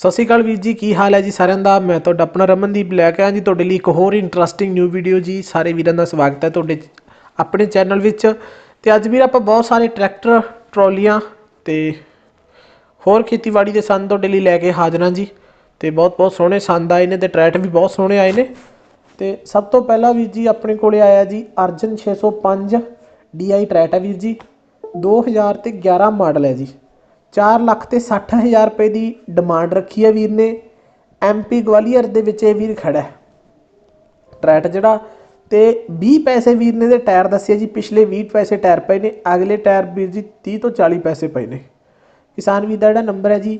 ਸਤਿ ਸ਼੍ਰੀ ਅਕਾਲ ਵੀਰ ਜੀ, ਕੀ ਹਾਲ ਹੈ ਜੀ ਸਾਰਿਆਂ ਦਾ? ਮੈਂ ਤੁਹਾਡਾ ਆਪਣਾ ਰਮਨਦੀਪ ਲੈ ਕੇ ਆਇਆ ਜੀ, ਤੁਹਾਡੇ ਲਈ ਇੱਕ ਹੋਰ ਇੰਟਰਸਟਿੰਗ ਨਿਊ ਵੀਡੀਓ ਜੀ। ਸਾਰੇ ਵੀਰਾਂ ਦਾ ਸਵਾਗਤ ਹੈ ਤੁਹਾਡੇ ਆਪਣੇ ਚੈਨਲ ਵਿੱਚ। ਤੇ ਅੱਜ ਵੀਰ ਆਪਾਂ ਬਹੁਤ ਸਾਰੇ ਟਰੈਕਟਰ ਟਰਾਲੀਆਂ ਤੇ ਹੋਰ ਖੇਤੀਬਾੜੀ ਦੇ ਸੰਦ ਤੁਹਾਡੇ ਲਈ ਲੈ ਕੇ ਹਾਜ਼ਰ ਹਾਂ ਜੀ। ਤੇ ਬਹੁਤ ਬਹੁਤ ਸੋਹਣੇ ਸੰਦ ਆਏ ਨੇ ਤੇ ਟਰੈਕਟਰ ਵੀ ਬਹੁਤ ਸੋਹਣੇ ਆਏ ਨੇ। ਤੇ ਸਭ ਤੋਂ ਪਹਿਲਾਂ ਵੀਰ ਜੀ ਆਪਣੇ ਕੋਲੇ ਆਇਆ ਜੀ ਅਰਜਨ 605 DI ਟਰੈਕਟਰ ਹੈ ਵੀਰ ਜੀ। 2000 ਤੇ 11 ਮਾਡਲ ਹੈ ਜੀ। 4 ਲੱਖ ਤੇ 60000 ਰੁਪਏ ਦੀ ਡਿਮਾਂਡ ਰੱਖੀ ਹੈ ਵੀਰ ਨੇ। ਐਮਪੀ ਗਵਾਲੀਅਰ ਦੇ ਵਿੱਚ ਇਹ ਵੀਰ ਖੜਾ ਹੈ। ਟਰੈਟ ਜਿਹੜਾ ਤੇ 20 ਪੈਸੇ ਵੀਰ ਨੇ ਦੇ ਟਾਇਰ ਦੱਸਿਆ ਜੀ, ਪਿਛਲੇ 20 ਪੈਸੇ ਟਾਇਰ ਪਏ ਨੇ, ਅਗਲੇ ਟਾਇਰ ਵੀਰ ਜੀ 30 ਤੋਂ 40 ਪੈਸੇ ਪਏ ਨੇ। ਕਿਸਾਨ ਵੀਰ ਦਾ ਜਿਹੜਾ ਨੰਬਰ ਹੈ ਜੀ,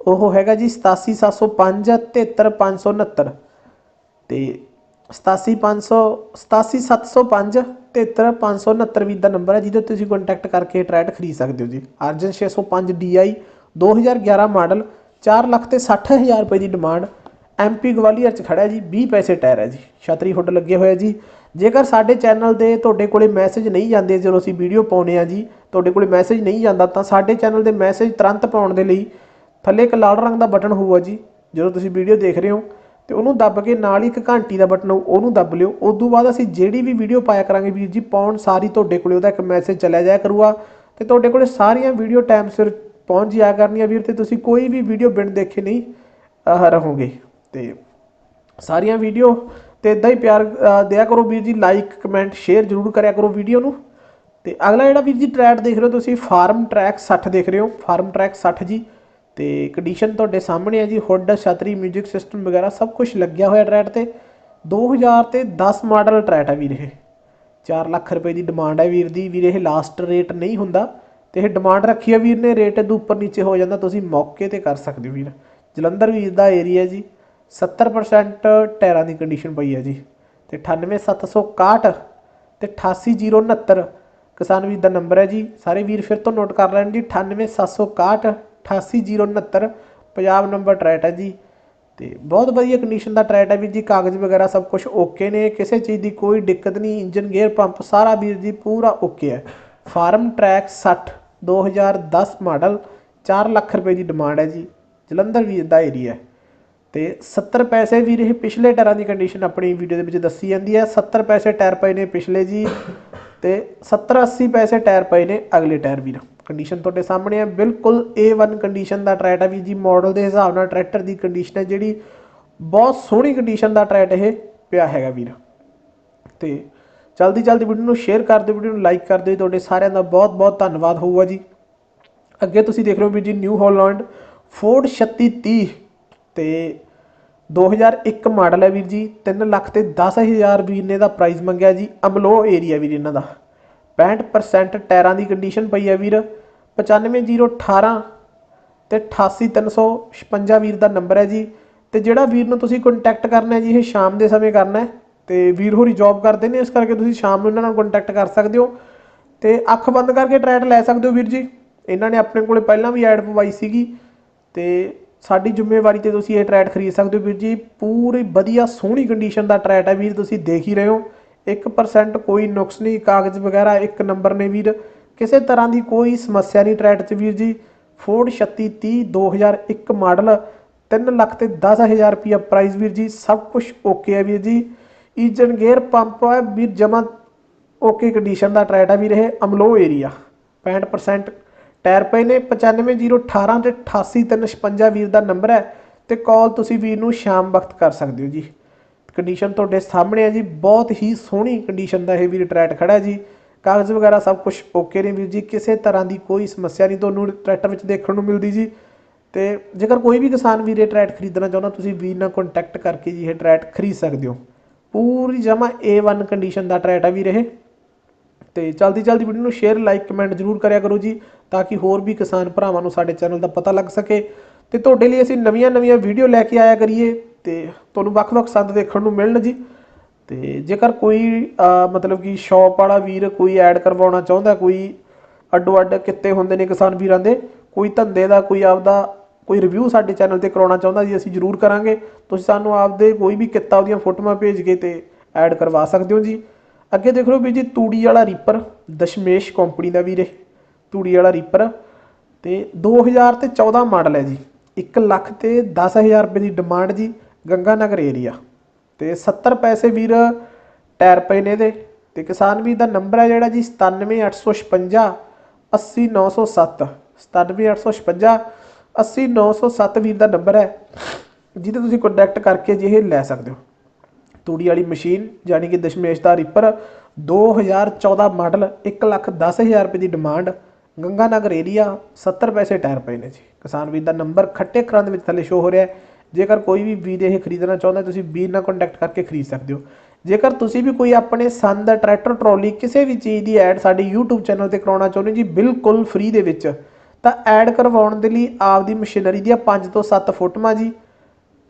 ਉਹ ਹੈਗਾ ਜੀ 87705 73569 ਤੇ 87500 87705 73569 ਵੀਰ ਦਾ ਨੰਬਰ ਹੈ, ਜਿਹਦੇ ਉੱਤੇ ਤੁਸੀਂ ਕੰਟੈਕਟ ਕਰਕੇ ਟਰੈਟ ਖਰੀਦ ਸਕਦੇ ਹੋ ਜੀ। ਅਰਜਨ 605 DI 2011 ਮਾਡਲ 4 ਲੱਖ ਤੇ 60000 ਰੁਪਏ ਦੀ ਡਿਮਾਂਡ ਐਮਪੀ ਗਵਾਲੀਅਰ ਚ ਖੜਾ ਜੀ 20 ਪੈਸੇ ਟਾਇਰ ਹੈ ਜੀ। ਛਤਰੀ ਹੁੱਡ ਲੱਗੇ ਹੋਏ ਆ ਜੀ। ਜੇਕਰ ਸਾਡੇ ਚੈਨਲ ਦੇ ਤੁਹਾਡੇ ਕੋਲੇ ਮੈਸੇਜ ਨਹੀਂ ਜਾਂਦੇ, ਜਦੋਂ ਅਸੀਂ ਵੀਡੀਓ ਪਾਉਨੇ ਆ ਜੀ, ਤੁਹਾਡੇ ਕੋਲੇ ਮੈਸੇਜ ਨਹੀਂ ਜਾਂਦਾ, ਤਾਂ ਸਾਡੇ ਚੈਨਲ ਦੇ ਮੈਸੇਜ ਤੁਰੰਤ ਪਾਉਣ ਦੇ ਲਈ ਥੱਲੇ ਇੱਕ ਲਾਲ ਰੰਗ ਦਾ ਬਟਨ ਹੋਊਗਾ ਜੀ, ਜਦੋਂ ਤੁਸੀਂ ਵੀਡੀਓ ਦੇਖ ਰਹੇ ਹੋ। ਤੇ ਉਹਨੂੰ ਦੱਬ ਕੇ ਨਾਲ ਹੀ ਇੱਕ ਘੰਟੀ ਦਾ ਬਟਨ ਉਹਨੂੰ ਦੱਬ ਲਿਓ। ਉਸ ਤੋਂ ਬਾਅਦ ਅਸੀਂ ਜਿਹੜੀ ਵੀ ਵੀਡੀਓ ਪਾਇਆ ਕਰਾਂਗੇ ਵੀਰ ਜੀ ਪਾਉਣ ਸਾਰੀ ਤੁਹਾਡੇ ਕੋਲੇ, ਉਹਦਾ ਇੱਕ ਮੈਸੇਜ ਚਲਿਆ ਜਾਇਆ ਕਰੂਗਾ। ਤੇ ਤੁਹਾਡੇ ਕੋਲੇ ਸਾਰੀਆਂ ਵੀਡੀਓ ਟਾਈਮ ਸਿਰ ਪਹੁੰਚ ਜਾਇਆ ਕਰਨੀਆਂ ਵੀਰ ਤੇ ਤੁਸੀਂ ਕੋਈ ਵੀ ਵੀਡੀਓ ਬਿਨ ਦੇਖੇ ਨਹੀਂ ਰਹੋਗੇ। ਤੇ ਸਾਰੀਆਂ ਵੀਡੀਓ ਤੇ ਇਦਾਂ ਹੀ ਪਿਆਰ ਦਿਆ ਕਰੋ ਵੀਰ ਜੀ ਲਾਈਕ ਕਮੈਂਟ ਸ਼ੇਅਰ ਜ਼ਰੂਰ ਕਰਿਆ ਕਰੋ ਵੀਡੀਓ ਨੂੰ। ਤੇ ਅਗਲਾ ਜਿਹੜਾ ਵੀਰ ਜੀ ਟਰੈਕ ਦੇਖ ਰਹੇ ਹੋ ਤੁਸੀਂ ਫਾਰਮ ਟਰੈਕ 60 ਦੇਖ ਰਹੇ ਹੋ ਫਾਰਮ ਟਰੈਕ 60 ਜੀ। ਤੇ ਕੰਡੀਸ਼ਨ ਤੁਹਾਡੇ ਸਾਹਮਣੇ ਹੈ ਜੀ ਹੁੱਡ ਛਤਰੀ 뮤직 ਸਿਸਟਮ ਵਗੈਰਾ ਸਭ ਕੁਝ ਲੱਗਿਆ ਹੋਇਆ ਟਰੈਟ ਤੇ। 2000 ਤੇ 10 ਮਾਡਲ ਟਰੈਟ ਹੈ ਵੀਰ ਇਹ। 4 ਲੱਖ ਰੁਪਏ ਦੀ ਡਿਮਾਂਡ ਹੈ ਵੀਰ ਦੀ। ਵੀਰ ਇਹ ਲਾਸਟ ਰੇਟ ਨਹੀਂ ਹੁੰਦਾ ਤੇ ਇਹ ਡਿਮਾਂਡ ਰੱਖੀ ਹੈ ਵੀਰ ਨੇ। ਰੇਟ ਦੇ ਉੱਪਰ ਨੀਚੇ ਹੋ ਜਾਂਦਾ, ਤੁਸੀਂ ਮੌਕੇ ਤੇ ਕਰ ਸਕਦੇ ਹੋ ਵੀਰ। ਜਲੰਧਰ ਵੀਰ ਦਾ ਏਰੀਆ ਜੀ 70% ਟਾਇਰਾਂ ਦੀ ਕੰਡੀਸ਼ਨ ਪਈ ਹੈ ਜੀ। ਤੇ 98761 ਤੇ 88069 ਕਿਸਾਨ ਵੀਰ ਦਾ ਨੰਬਰ ਹੈ ਜੀ, ਸਾਰੇ ਵੀਰ ਫਿਰ ਤੋਂ ਨੋਟ ਕਰ ਲੈਣ ਜੀ 98761 88069 ਪੰਜਾਬ ਨੰਬਰ ਟਰੈਟ ਹੈ ਜੀ। ਤੇ ਬਹੁਤ ਵਧੀਆ ਕੰਡੀਸ਼ਨ ਦਾ ਟਰੈਟ ਹੈ ਵੀਰ ਜੀ, ਕਾਗਜ਼ ਵਗੈਰਾ ਸਭ ਕੁਝ ਓਕੇ ਨੇ। ਕਿਸੇ ਚੀਜ਼ ਦੀ ਕੋਈ ਦਿੱਕਤ ਨਹੀਂ ਇੰਜਨ ਗੇਅਰ ਪੰਪ ਸਾਰਾ ਵੀਰ ਜੀ ਪੂਰਾ ਓਕੇ ਹੈ। ਫਾਰਮ ਟਰੈਕ 60 2010 ਮਾਡਲ 4 ਲੱਖ ਰੁਪਏ ਦੀ ਡਿਮਾਂਡ ਹੈ ਜੀ। ਜਲੰਧਰ ਵੀਰ ਦਾ ਏਰੀਆ ਤੇ 70 ਪੈਸੇ ਵੀਰ, ਇਹ ਪਿਛਲੇ ਟਾਇਰਾਂ ਦੀ ਕੰਡੀਸ਼ਨ ਆਪਣੀ ਵੀਡੀਓ ਦੇ ਵਿੱਚ ਦੱਸੀ ਜਾਂਦੀ ਹੈ। 70 ਪੈਸੇ ਟਾਇਰ ਪਏ ਨੇ ਪਿਛਲੇ ਜੀ ਤੇ 70 80 ਪੈਸੇ ਟਾਇਰ ਪਏ ਨੇ ਅਗਲੇ ਟਾਇਰ ਵੀਰ। ਕੰਡੀਸ਼ਨ ਤੁਹਾਡੇ ਸਾਹਮਣੇ ਹੈ। ਬਿਲਕੁਲ A1 ਕੰਡੀਸ਼ਨ ਦਾ ਟਰੈਟ ਹੈ ਵੀ ਜੀ। ਮਾਡਲ ਦੇ ਹਿਸਾਬ ਨਾਲ ਟਰੈਕਟਰ ਦੀ ਕੰਡੀਸ਼ਨ ਹੈ ਜਿਹੜੀ ਬਹੁਤ ਸੋਹਣੀ ਕੰਡੀਸ਼ਨ ਦਾ ਟਰੈਟ ਇਹ ਪਿਆ ਹੈਗਾ ਵੀਰ। ਤੇ ਜਲਦੀ ਜਲਦੀ ਵੀਡੀਓ ਨੂੰ ਸ਼ੇਅਰ ਕਰ ਦਿਓ ਵੀਡੀਓ ਨੂੰ ਲਾਈਕ ਕਰ ਦਿਓ। ਤੁਹਾਡੇ ਸਾਰਿਆਂ ਦਾ ਬਹੁਤ ਬਹੁਤ ਧੰਨਵਾਦ ਹੋਊਗਾ ਜੀ। ਅੱਗੇ ਤੁਸੀਂ ਦੇਖ ਰਹੇ ਹੋ ਵੀਰ ਜੀ ਨਿਊ ਹਾਲੈਂਡ ਫੋਰਡ 3630 ਤੇ 2001 ਮਾਡਲ ਹੈ ਵੀਰ ਜੀ। 3 ਲੱਖ ਤੇ 10000 ਵੀਰ ਨੇ ਦਾ ਪ੍ਰਾਈਸ ਮੰਗਿਆ ਜੀ। ਅਮਲੋ ਏਰੀਆ ਵੀਰ ਇਹਨਾਂ ਦਾ। 65% ਟਾਇਰਾਂ ਦੀ ਕੰਡੀਸ਼ਨ ਪਈ ਹੈ ਵੀਰ। 95018 ਤੇ 88356 ਵੀਰ ਦਾ ਨੰਬਰ ਹੈ ਜੀ। ਤੇ ਜਿਹੜਾ ਵੀਰ ਨੂੰ ਤੁਸੀਂ ਕੰਟੈਕਟ ਕਰਨਾ ਹੈ ਜੀ, ਇਹ ਸ਼ਾਮ ਦੇ ਸਮੇਂ ਕਰਨਾ ਹੈ। ਤੇ ਵੀਰ ਹੋਰੀ ਜੌਬ ਕਰਦੇ ਨੇ, ਇਸ ਕਰਕੇ ਤੁਸੀਂ ਸ਼ਾਮ ਨੂੰ ਇਹਨਾਂ ਨਾਲ ਕੰਟੈਕਟ ਕਰ ਸਕਦੇ ਹੋ। ਤੇ ਅੱਖ ਬੰਦ ਕਰਕੇ ਟਰੈਟ ਲੈ ਸਕਦੇ ਹੋ ਵੀਰ ਜੀ। ਇਹਨਾਂ ਨੇ ਆਪਣੇ ਕੋਲੇ ਪਹਿਲਾਂ ਵੀ ਐਡ ਪਵਾਈ ਸੀਗੀ। ਤੇ ਸਾਡੀ ਜ਼ਿੰਮੇਵਾਰੀ ਤੇ ਤੁਸੀਂ ਇਹ ਟਰੈਟ ਖਰੀਦ ਸਕਦੇ ਹੋ ਵੀਰ ਜੀ। ਪੂਰੀ ਵਧੀਆ ਸੋਹਣੀ ਕੰਡੀਸ਼ਨ ਦਾ ਟਰੈਟ ਹੈ ਵੀਰ, ਤੁਸੀਂ ਦੇਖ ਹੀ ਰਹੇ ਹੋ। 1% ਕੋਈ ਨੁਕਸ ਨਹੀਂ, ਕਾਗਜ਼ ਵਗੈਰਾ ਇੱਕ ਨੰਬਰ ਨੇ ਵੀਰ। ਕਿਸੇ ਤਰ੍ਹਾਂ ਦੀ ਕੋਈ ਸਮੱਸਿਆ ਨਹੀਂ ਟਰੈਟ 'ਚ ਵੀਰ ਜੀ। ਫੋਰਡ 3630 2001 ਮਾਡਲ 3 ਲੱਖ ਤੇ 10000 ਰੁਪਿਆ ਪ੍ਰਾਈਸ ਵੀਰ ਜੀ। ਸਭ ਕੁਝ ਓਕੇ ਹੈ ਵੀਰ ਜੀ। ਇੰਜਨ ਗੇਅਰ ਪੰਪ ਹੈ ਵੀਰ, ਜਮਾ ਓਕੇ ਕੰਡੀਸ਼ਨ ਦਾ ਟਰੈਟ ਹੈ ਵੀਰ ਇਹ। ਅਮਲੋ ਏਰੀਆ 65% ਟਾਇਰ ਪਏ ਨੇ 95018 ਤੇ 88356 ਵੀਰ ਦਾ ਨੰਬਰ ਹੈ। ਤੇ ਕਾਲ ਤੁਸੀਂ ਵੀਰ ਨੂੰ ਸ਼ਾਮ ਵਕਤ ਕਰ ਸਕਦੇ ਹੋ ਜੀ। ਕੰਡੀਸ਼ਨ ਤੁਹਾਡੇ ਸਾਹਮਣੇ ਹੈ ਜੀ, ਬਹੁਤ ਹੀ ਸੋਹਣੀ ਕੰਡੀਸ਼ਨ ਦਾ ਇਹ ਵੀਰ ਟਰੈਟ ਖੜਾ ਜੀ। ਕਾਗਜ਼ ਵਗੈਰਾ ਸਭ ਕੁਝ ਓਕੇ ਨੇ ਵੀਰ ਜੀ, ਕਿਸੇ ਤਰ੍ਹਾਂ ਦੀ ਕੋਈ ਸਮੱਸਿਆ ਨਹੀਂ, ਤੁਹਾਨੂੰ ਟਰੈਕਟਰ ਵਿੱਚ ਦੇਖਣ ਨੂੰ ਮਿਲਦੀ ਜੀ। ਤੇ ਜੇਕਰ ਕੋਈ ਵੀ ਕਿਸਾਨ ਵੀਰ ਇਹ ਟਰੈਟ ਖਰੀਦਣਾ ਚਾਹੁੰਦਾ, ਤੁਸੀਂ ਵੀਰ ਨਾਲ ਕੰਟੈਕਟ ਕਰਕੇ ਜੀ ਇਹ ਟਰੈਟ ਖਰੀਦ ਸਕਦੇ ਹੋ। ਪੂਰੀ ਜਮਾ A1 ਕੰਡੀਸ਼ਨ ਦਾ ਟਰੈਟ ਹੈ ਵੀਰ ਇਹ। ਤੇ ਜਲਦੀ ਜਲਦੀ ਵੀਡੀਓ ਨੂੰ ਸ਼ੇਅਰ ਲਾਈਕ ਕਮੈਂਟ ਜ਼ਰੂਰ ਕਰਿਆ ਕਰੋ ਜੀ, ਤਾਂ ਕਿ ਹੋਰ ਵੀ ਕਿਸਾਨ ਭਰਾਵਾਂ ਨੂੰ ਸਾਡੇ ਚੈਨਲ ਦਾ ਪਤਾ ਲੱਗ ਸਕੇ। ਤੇ ਤੁਹਾਡੇ ਲਈ ਅਸੀਂ ਨਵੀਆਂ-ਨਵੀਆਂ ਵੀਡੀਓ ਲੈ ਕੇ ਆਇਆ ਕਰੀਏ। ਤੇ ਤੁਹਾਨੂੰ ਵੱਖ-ਵੱਖ ਸੰਦ ਦੇਖਣ ਨੂੰ ਮਿਲਣ ਜੀ। ਤੇ ਜੇਕਰ ਕੋਈ ਮਤਲਬ ਕਿ ਸ਼ਾਪ ਵਾਲਾ ਵੀਰ ਕੋਈ ਐਡ ਕਰਵਾਉਣਾ ਚਾਹੁੰਦਾ, ਕੋਈ ਅੱਡੋ ਅੱਡ ਕਿੱਤੇ ਹੁੰਦੇ ਨੇ ਕਿਸਾਨ ਵੀਰਾਂ ਦੇ, ਕੋਈ ਧੰਦੇ ਦਾ, ਕੋਈ ਆਪਦਾ, ਕੋਈ ਰਿਵਿਊ ਸਾਡੇ ਚੈਨਲ ਤੇ ਕਰਾਉਣਾ ਚਾਹੁੰਦਾ ਜੀ, ਅਸੀਂ ਜ਼ਰੂਰ ਕਰਾਂਗੇ। ਤੁਸੀਂ ਸਾਨੂੰ ਆਪਦੇ ਕੋਈ ਵੀ ਕਿੱਤਾ, ਉਹਦੀਆਂ ਫੋਟੋਆਂ ਭੇਜ ਕੇ ਤੇ ਐਡ ਕਰਵਾ ਸਕਦੇ ਹੋ ਜੀ। ਅੱਗੇ ਦੇਖ ਲਓ ਵੀ ਜੀ, ਤੂੜੀ ਵਾਲਾ ਰੀਪਰ ਦਸ਼ਮੇਸ਼ ਕੰਪਨੀ ਦਾ ਵੀਰੇ ਤੂੜੀ ਵਾਲਾ ਰੀਪਰ ਤੇ 2000 ਤੇ 14 ਮਾਡਲ ਹੈ ਜੀ। 1 ਲੱਖ ਤੇ 10000 ਰੁਪਏ ਦੀ ਡਿਮਾਂਡ ਜੀ। ਗੰਗਾ ਨਗਰ ਏਰੀਆ। ਤੇ 70 ਪੈਸੇ ਵੀਰ ਟਾਇਰ ਪਏ ਨੇ ਇਹਦੇ ਤੇ ਕਿਸਾਨ ਵੀਰ ਦਾ ਨੰਬਰ ਹੈ ਜਿਹੜਾ ਜੀ 97856 80907 97856 80907 ਵੀਰ ਦਾ ਨੰਬਰ ਹੈ, ਜਿਹਦੇ ਤੁਸੀਂ ਕੰਟੈਕਟ ਕਰਕੇ ਜੀ ਇਹ ਲੈ ਸਕਦੇ ਹੋ। ਤੂੜੀ ਵਾਲੀ ਮਸ਼ੀਨ ਯਾਨੀ ਕਿ ਦਸ਼ਮੇਸ਼ ਦਾ ਰੀਪਰ 2014 ਮਾਡਲ 1 ਲੱਖ 10000 ਰੁਪਏ ਦੀ ਡਿਮਾਂਡ ਗੰਗਾ ਨਗਰ ਏਰੀਆ 70 ਪੈਸੇ ਟਾਇਰ ਪਏ ਨੇ ਜੀ। ਕਿਸਾਨ ਵੀਰ ਦਾ ਨੰਬਰ ਖੱਟੇ ਖਰਾਂ ਦੇ ਵਿੱਚ ਥੱਲੇ ਸ਼ੋ ਹੋ ਰਿਹਾ ਹੈ। ਜੇਕਰ ਕੋਈ ਵੀ ਵੀਰ ਇਹ ਖਰੀਦਣਾ ਚਾਹੁੰਦਾ ਤੁਸੀਂ ਵੀਰ ਨਾਲ ਕੰਟੈਕਟ ਕਰਕੇ ਖਰੀਦ ਸਕਦੇ ਹੋ। ਜੇਕਰ ਤੁਸੀਂ ਵੀ ਕੋਈ ਆਪਣੇ ਸੰਦ ਟਰੈਕਟਰ ਟਰਾਲੀ ਕਿਸੇ ਵੀ ਚੀਜ਼ ਦੀ ਐਡ ਸਾਡੇ YouTube ਚੈਨਲ ਤੇ ਕਰਾਉਣਾ ਚਾਹੁੰਦੇ ਹੋ ਜੀ, ਬਿਲਕੁਲ ਫ੍ਰੀ ਦੇ ਵਿੱਚ, ਤਾਂ ਐਡ ਕਰਵਾਉਣ ਦੇ ਲਈ ਆਪਦੀ ਮਸ਼ੀਨਰੀ ਦੀਆਂ 5 ਤੋਂ 7 ਫੋਟੋਆਂ ਜੀ,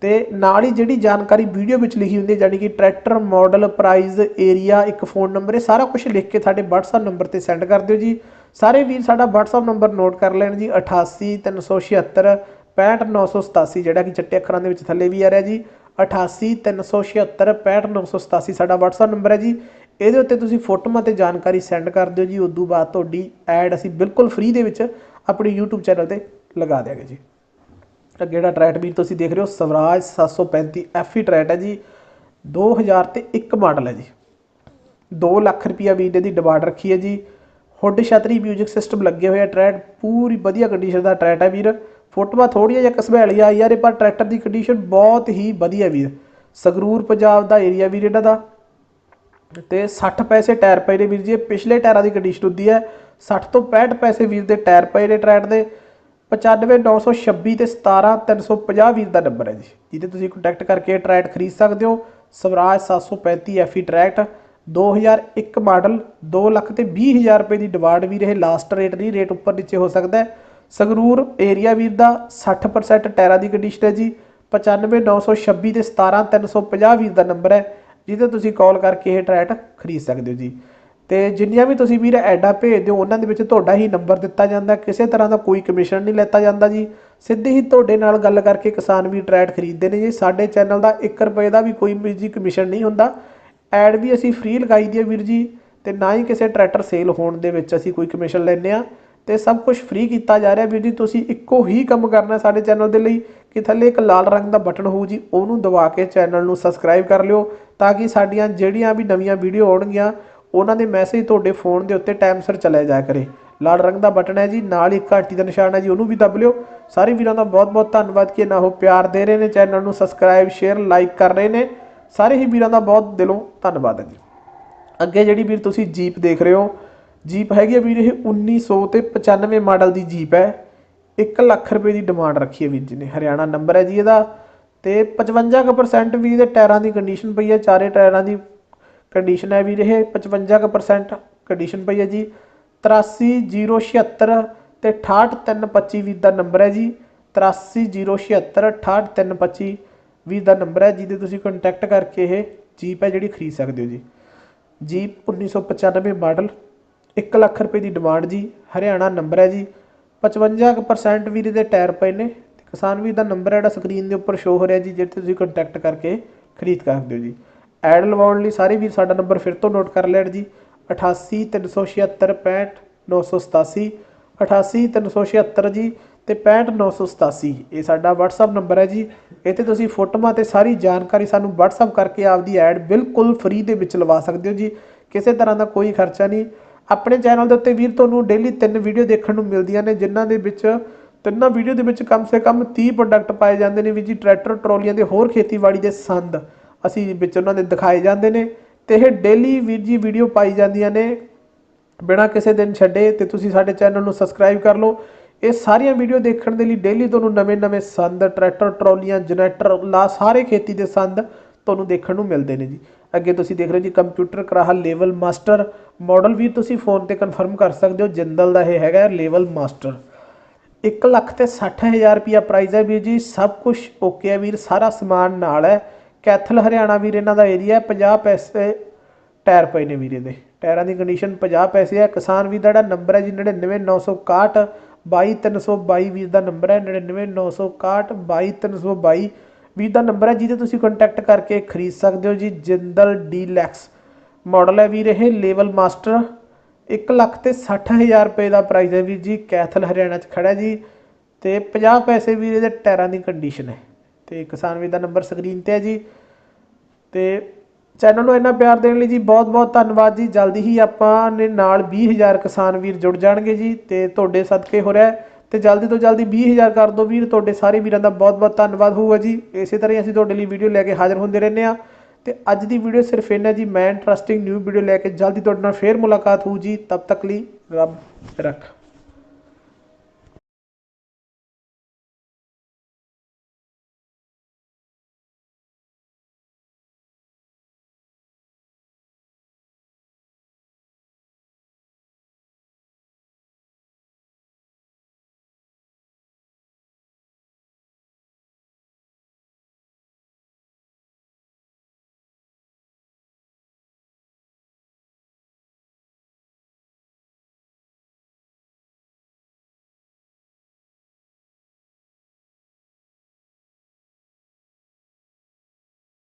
ਤੇ ਨਾਲ ਹੀ ਜਿਹੜੀ ਜਾਣਕਾਰੀ ਵੀਡੀਓ ਵਿੱਚ ਲਿਖੀ ਹੁੰਦੀ ਹੈ ਜਾਨੀ ਕਿ ਟਰੈਕਟਰ ਮਾਡਲ ਪ੍ਰਾਈਸ ਏਰੀਆ ਇੱਕ ਫੋਨ ਨੰਬਰ ਇਹ ਸਾਰਾ ਕੁਝ ਲਿਖ ਕੇ ਸਾਡੇ WhatsApp ਨੰਬਰ ਤੇ ਸੈਂਡ ਕਰ ਦਿਓ ਜੀ। ਸਾਰੇ ਵੀਰ ਸਾਡਾ WhatsApp ਨੰਬਰ ਨੋਟ ਕਰ ਲੈਣ ਜੀ 88376 65987 ਜਿਹੜਾ ਕਿ ਚਿੱਟੇ ਅੱਖਰਾਂ ਦੇ ਵਿੱਚ ਥੱਲੇ ਵੀ ਆ ਰਿਹਾ ਜੀ। 88376 65987 ਸਾਡਾ WhatsApp ਨੰਬਰ ਹੈ ਜੀ। ਇਹਦੇ ਉੱਤੇ ਤੁਸੀਂ ਫੋਟੋਆਂ ਤੇ ਜਾਣਕਾਰੀ ਸੈਂਡ ਕਰ ਦਿਓ ਜੀ। ਉਦੋਂ ਬਾਅਦ ਤੁਹਾਡੀ ਐਡ ਅਸੀਂ ਬਿਲਕੁਲ ਫ੍ਰੀ ਦੇ ਵਿੱਚ ਆਪਣੀ YouTube ਚੈਨਲ ਤੇ ਲਗਾ ਦਿਆਂਗੇ ਜੀ। ਅੱਗੇ ਜਿਹੜਾ ਟਰੈਟ ਵੀਰ ਤੁਸੀਂ ਦੇਖ ਰਹੇ ਹੋ? ਸਵਰਾਜ 735 ਐਫਈ ਟਰੈਟ ਹੈ ਜੀ। 2000 ਤੇ ਇੱਕ ਮਾਡਲ ਹੈ ਜੀ। 2 ਲੱਖ ਰੁਪਿਆ ਵੀਰ ਇਹਦੀ ਡਿਮਾਂਡ ਰੱਖੀ ਹੈ ਜੀ। ਹੁੱਡ ਛਤਰੀ ਮਿਊਜ਼ਿਕ ਸਿਸਟਮ ਲੱਗੇ ਹੋਏ ਆ ਟਰੈਟ ਪੂਰੀ ਵਧੀਆ ਕੰਡੀਸ਼ਨ ਦਾ ਟਰੈਟ ਹੈ ਵੀਰ। ਫੋਟੋਆਂ ਥੋੜੀਆਂ ਜਿਹਾ ਕਸਬੈਲੀਆਂ ਆਈ ਯਾਰ ਪਰ ਟਰੈਕਟਰ ਦੀ ਕੰਡੀਸ਼ਨ ਬਹੁਤ ਹੀ ਵਧੀਆ ਵੀਰ। ਸੰਗਰੂਰ, ਪੰਜਾਬ ਦਾ ਏਰੀਆ ਵੀਰ ਇਹਨਾਂ ਦਾ। ਤੇ 60 ਪੈਸੇ ਟਾਇਰ ਪਏ ਨੇ ਵੀਰ ਜੀ ਪਿਛਲੇ ਟਾਇਰਾਂ ਦੀ ਕੰਡੀਸ਼ਨ ਹੁੰਦੀ ਹੈ। 60 ਤੋਂ 65 ਪੈਸੇ ਵੀਰ ਦੇ ਟਾਇਰ ਪਏ ਨੇ ਟਰੈਟ ਦੇ। 95926 ਤੇ 17350 ਵੀਰ ਦਾ ਨੰਬਰ ਹੈ ਜੀ। ਜਿਹਦੇ ਤੁਸੀਂ ਕੰਟੈਕਟ ਕਰਕੇ ਟਰੈਕਟ ਖਰੀਦ ਸਕਦੇ ਹੋ। Swaraj 735 FE tractor 2001 model 2 lakh ਤੇ 20000 ਰੁਪਏ ਦੀ ਡਿਮਾਂਡ ਵੀ ਰਹੇ ਲਾਸਟ ਰੇਟ ਨਹੀਂ ਰੇਟ ਉੱਪਰ ਨੀਚੇ ਹੋ ਸਕਦਾ ਹੈ। ਸੰਗਰੂਰ ਏਰੀਆ ਵੀਰ ਦਾ 60% ਟਾਇਰਾਂ ਦੀ ਕੰਡੀਸ਼ਨ ਹੈ ਜੀ। 95926 ਤੇ 17350 ਵੀਰ ਦਾ ਨੰਬਰ ਹੈ, ਜਿਹਦੇ ਤੁਸੀਂ ਕਾਲ ਕਰਕੇ ਇਹ ਟਰੈਟ ਖਰੀਦ ਸਕਦੇ ਹੋ ਜੀ। ਤੇ ਜਿੰਨੀਆਂ ਵੀ ਤੁਸੀਂ ਵੀਰ ਐਡਾਂ ਭੇਜਦੇ ਹੋ, ਉਹਨਾਂ ਦੇ ਵਿੱਚ ਤੁਹਾਡਾ ਹੀ ਨੰਬਰ ਦਿੱਤਾ ਜਾਂਦਾ, ਕਿਸੇ ਤਰ੍ਹਾਂ ਦਾ ਕੋਈ ਕਮਿਸ਼ਨ ਨਹੀਂ ਲੈਤਾ ਜਾਂਦਾ ਜੀ। ਸਿੱਧੇ ਹੀ ਤੁਹਾਡੇ ਨਾਲ ਗੱਲ ਕਰਕੇ ਕਿਸਾਨ ਵੀ ਟਰੈਟ ਖਰੀਦਦੇ ਨੇ ਜੀ। ਸਾਡੇ ਚੈਨਲ ਦਾ 1 ਰੁਪਏ ਦਾ ਵੀ ਕੋਈ ਵੀ ਜੀ ਕਮਿਸ਼ਨ ਨਹੀਂ ਹੁੰਦਾ। ਐਡ ਵੀ ਅਸੀਂ ਫ੍ਰੀ ਲਗਾਈ ਦੀ ਹੈ ਵੀਰ ਜੀ, ਤੇ ਨਾ ਹੀ ਕਿਸੇ ਟਰੈਕਟਰ ਸੇਲ ਹੋਣ ਦੇ ਵਿੱਚ ਅਸੀਂ ਕੋਈ ਕਮਿਸ਼ਨ ਲੈਂਦੇ ਆ ਤੇ ਸਭ ਕੁਝ ਫ੍ਰੀ ਕੀਤਾ ਜਾ ਰਿਹਾ ਵੀਰ ਜੀ, ਤੁਸੀਂ ਇੱਕੋ ਹੀ ਕੰਮ ਕਰਨਾ ਸਾਡੇ ਚੈਨਲ ਦੇ ਲਈ ਕਿ ਥੱਲੇ ਇੱਕ ਲਾਲ ਰੰਗ ਦਾ ਬਟਨ ਹੋਊ ਜੀ, ਉਹਨੂੰ ਦਬਾ ਕੇ ਚੈਨਲ ਨੂੰ ਸਬਸਕ੍ਰਾਈਬ ਕਰ ਲਿਓ ਤਾਂ ਕਿ ਸਾਡੀਆਂ ਜਿਹੜੀਆਂ ਵੀ ਨਵੀਆਂ ਵੀਡੀਓ ਆਉਣਗੀਆਂ, ਉਹਨਾਂ ਦੇ ਮੈਸੇਜ ਤੁਹਾਡੇ ਫੋਨ ਦੇ ਉੱਤੇ ਟਾਈਮ ਸਿਰ ਚਲੇ ਜਾਇਆ ਕਰੇ। ਲਾਲ ਰੰਗ ਦਾ ਬਟਨ ਹੈ ਜੀ, ਨਾਲ ਹੀ ਘਾਟੀ ਦਾ ਨਿਸ਼ਾਨ ਹੈ ਜੀ, ਉਹਨੂੰ ਵੀ ਦਬ ਲਿਓ। ਸਾਰੇ ਵੀਰਾਂ ਦਾ ਬਹੁਤ ਬਹੁਤ ਧੰਨਵਾਦ ਕਿ ਨਾ ਉਹ ਪਿਆਰ ਦੇ ਰਹੇ ਨੇ ਚੈਨਲ ਨੂੰ ਸਬਸਕ੍ਰਾਈਬ ਸ਼ੇਅਰ ਲਾਈਕ ਕਰ ਰਹੇ ਨੇ। ਸਾਰੇ ਹੀ ਵੀਰਾਂ ਦਾ ਬਹੁਤ ਦਿਲੋਂ ਧੰਨਵਾਦ ਹੈ ਜੀ। ਅੱਗੇ ਜਿਹੜੀ ਵੀਰ ਤੁਸੀਂ ਜੀਪ ਦੇਖ ਰਹੇ ਹੋ ਜੀਪ ਹੈਗੀ ਆ ਵੀਰ ਇਹ 1900 ਤੇ 95 ਮਾਡਲ ਦੀ ਜੀਪ ਹੈ। 1 ਲੱਖ ਰੁਪਏ ਦੀ ਡਿਮਾਂਡ ਰੱਖੀ ਹੈ ਵੀਰ ਜੀ ਨੇ। ਹਰਿਆਣਾ ਨੰਬਰ ਹੈ ਜੀ ਇਹਦਾ। ਤੇ 55% ਵੀਰ ਦੇ ਟਾਇਰਾਂ ਦੀ ਕੰਡੀਸ਼ਨ ਪਈ ਹੈ। ਚਾਰੇ ਟਾਇਰਾਂ ਦੀ ਕੰਡੀਸ਼ਨ ਹੈ ਵੀਰ ਇਹ। 55% ਕੰਡੀਸ਼ਨ ਪਈ ਹੈ ਜੀ। 83076 ਤੇ 68325 ਵੀਰ ਦਾ ਨੰਬਰ ਹੈ ਜੀ। 83076 68325 ਵੀਰ ਦਾ ਨੰਬਰ ਹੈ, ਜਿਹਦੇ ਤੁਸੀਂ ਕੰਟੈਕਟ ਕਰਕੇ ਇਹ ਜੀਪ ਹੈ ਜਿਹੜੀ ਖਰੀਦ ਸਕਦੇ ਹੋ ਜੀ। ਜੀਪ 1995 ਮਾਡਲ 1 ਲੱਖ ਰੁਪਏ ਦੀ ਡਿਮਾਂਡ ਜੀ, ਹਰਿਆਣਾ ਨੰਬਰ ਹੈ ਜੀ। 55% ਵੀਰ ਦੇ ਟਾਇਰ ਪਏ ਨੇ। ਤੇ ਕਿਸਾਨ ਵੀਰ ਦਾ ਨੰਬਰ ਜਿਹੜਾ ਸਕਰੀਨ ਦੇ ਉੱਪਰ ਸ਼ੋ ਹੋ ਰਿਹਾ ਜੀ ਜਿਹਤੇ ਤੁਸੀਂ ਕੰਟੈਕਟ ਕਰਕੇ ਖਰੀਦ ਸਕਦੇ ਹੋ ਜੀ। ਐਡ ਲਵਾਉਣ ਲਈ ਸਾਰੇ ਵੀਰ ਸਾਡਾ ਨੰਬਰ ਫਿਰ ਤੋਂ ਨੋਟ ਕਰ ਲੈਣ ਜੀ। 88 376 65 987 88 376 ਜੀ ਤੇ 65 987 ਇਹ ਸਾਡਾ WhatsApp ਨੰਬਰ ਹੈ ਜੀ। ਇੱਥੇ ਤੁਸੀਂ ਫੋਟੋਆਂ ਤੇ ਸਾਰੀ ਜਾਣਕਾਰੀ ਸਾਨੂੰ WhatsApp ਕਰਕੇ ਆਪਦੀ ਐਡ ਬਿਲਕੁਲ ਫ੍ਰੀ ਦੇ ਵਿੱਚ ਲਵਾ ਸਕਦੇ ਹੋ ਜੀ। ਕਿਸੇ ਤਰ੍ਹਾਂ ਦਾ ਕੋਈ ਖਰਚਾ ਨਹੀਂ। ਆਪਣੇ ਚੈਨਲ ਦੇ ਉੱਤੇ ਵੀਰ, ਤੁਹਾਨੂੰ ਡੇਲੀ ਤਿੰਨ ਵੀਡੀਓ ਦੇਖਣ ਨੂੰ ਮਿਲਦੀਆਂ ਨੇ, ਜਿਨ੍ਹਾਂ ਦੇ ਵਿੱਚ ਤਿੰਨਾਂ ਵੀਡੀਓ ਦੇ ਵਿੱਚ ਕਮ ਸੇ ਕਮ 30 ਪ੍ਰੋਡਕਟ ਪਾਏ ਜਾਂਦੇ ਨੇ ਵੀ ਜੀ ਟਰੈਕਟਰ ਟਰੋਲੀਆਂ ਦੇ ਹੋਰ ਖੇਤੀਬਾੜੀ ਦੇ ਸੰਦ ਅਸੀਂ ਵਿੱਚ ਉਹਨਾਂ ਦੇ ਦਿਖਾਏ ਜਾਂਦੇ ਨੇ ਤੇ ਇਹ ਡੇਲੀ ਵੀਰ ਜੀ ਵੀਡੀਓ ਪਾਈ ਜਾਂਦੀਆਂ ਨੇ। ਬਿਨਾਂ ਕਿਸੇ ਦਿਨ ਛੱਡੇ ਤੇ ਤੁਸੀਂ ਸਾਡੇ ਚੈਨਲ ਨੂੰ ਸਬਸਕ੍ਰਾਈਬ ਕਰ ਲਓ। ਇਹ ਸਾਰੀਆਂ ਵੀਡੀਓ ਦੇਖਣ ਦੇ ਲਈ ਡੇਲੀ ਤੁਹਾਨੂੰ ਨਵੇਂ-ਨਵੇਂ ਸੰਦ ਟਰੈਕਟਰ ਟਰੋਲੀਆਂ ਜਨਰੇਟਰ ਲਾ ਸਾਰੇ ਖੇਤੀ ਦੇ ਸੰਦ ਤੁਹਾਨੂੰ ਦੇਖਣ ਨੂੰ ਮਿਲਦੇ ਨੇ ਜੀ। ਅੱਗੇ ਤੁਸੀਂ ਦੇਖ ਰਹੇ ਹੋ ਜੀ ਕੰਪਿਊਟਰ ਕਰਾਹਾ ਲੈਵਲ ਮਾਸਟਰ ਮਾਡਲ ਵੀ ਤੁਸੀਂ ਫੋਨ ਤੇ ਕਨਫਰਮ ਕਰ ਸਕਦੇ ਹੋ, ਜਿੰਦਲ ਦਾ ਇਹ ਹੈਗਾ ਲੈਵਲ ਮਾਸਟਰ 1 ਲੱਖ ਤੇ 60000 ਰੁਪਿਆ ਪ੍ਰਾਈਸ ਹੈ ਵੀਰ ਜੀ, ਸਭ ਕੁਝ ਓਕੇ ਹੈ ਵੀਰ, ਸਾਰਾ ਸਮਾਨ ਨਾਲ ਹੈ। ਕੈਥਲ, ਹਰਿਆਣਾ ਵੀਰ, ਇਹਨਾਂ ਦਾ ਏਰੀਆ ਹੈ 50 ਪੈਸੇ ਟਾਇਰ ਪਏ ਨੇ ਵੀਰੇ ਦੇ ਟਾਇਰਾਂ ਦੀ ਕੰਡੀਸ਼ਨ 50 ਪੈਸੇ ਹੈ। ਕਿਸਾਨ ਵੀਰ ਦਾ ਜਿਹੜਾ ਨੰਬਰ ਹੈ ਜੀ 99961 22322 ਵੀਰ ਦਾ ਨੰਬਰ ਹੈ 99961 22322 ਵੀਰ ਦਾ ਨੰਬਰ ਹੈ ਜਿਹਦੇ ਤੁਸੀਂ ਕੰਟੈਕਟ ਕਰਕੇ ਖਰੀਦ ਸਕਦੇ ਹੋ ਜੀ, ਜਿੰਦਲ ਡੀਲੈਕਸ। ਮਾਡਲ ਹੈ ਵੀਰ ਇਹ, ਲੈਵਲ ਮਾਸਟਰ। 1 ਲੱਖ ਤੇ 60000 ਰੁਪਏ ਦਾ ਪ੍ਰਾਈਸ ਹੈ ਵੀਰ ਜੀ, ਕੈਥਲ, ਹਰਿਆਣਾ ਚ ਖੜਾ ਜੀ। ਤੇ 50 ਪੈਸੇ ਵੀਰ ਇਹਦੇ ਟਾਇਰਾਂ ਦੀ ਕੰਡੀਸ਼ਨ ਹੈ। ਤੇ ਕਿਸਾਨ ਵੀਰ ਦਾ ਨੰਬਰ ਸਕਰੀਨ ਤੇ ਹੈ ਜੀ। ਤੇ ਚੈਨਲ ਨੂੰ ਇੰਨਾ ਪਿਆਰ ਦੇਣ ਲਈ ਜੀ ਬਹੁਤ ਬਹੁਤ ਧੰਨਵਾਦ ਜੀ। ਜਲਦੀ ਹੀ ਆਪਾਂ ਨੇ ਨਾਲ 20000 ਕਿਸਾਨ ਵੀਰ ਜੁੜ ਜਾਣਗੇ ਜੀ। ਤੇ ਤੁਹਾਡੇ ਸਦਕੇ ਹੋ ਰਿਹਾ ਤੇ ਜਲਦੀ ਤੋਂ ਜਲਦੀ 20000 ਕਰ ਦਿਓ ਵੀਰ। ਤੁਹਾਡੇ ਸਾਰੇ ਵੀਰਾਂ ਦਾ ਬਹੁਤ ਬਹੁਤ ਧੰਨਵਾਦ ਹੋਊਗਾ ਜੀ। ਇਸੇ ਤਰ੍ਹਾਂ ਹੀ ਅਸੀਂ ਤੁਹਾਡੇ ਲਈ ਵੀਡੀਓ ਲੈ ਕੇ ਹਾਜ਼ਰ ਹੁੰਦੇ ਰਹਿੰਦੇ ਆ ਤੇ ਅੱਜ ਦੀ ਵੀਡੀਓ ਸਿਰਫ ਇੰਨਾ ਜੀ। ਮੈਂ ਇੰਟਰਸਟਿੰਗ ਨਿਊ ਵੀਡੀਓ ਲੈ ਕੇ ਜਲਦੀ ਤੁਹਾਡੇ ਨਾਲ ਫੇਰ ਮੁਲਾਕਾਤ ਹੋਊ ਜੀ। ਤਬ ਤੱਕ ਲਈ ਰੱਬ ਰੱਖ।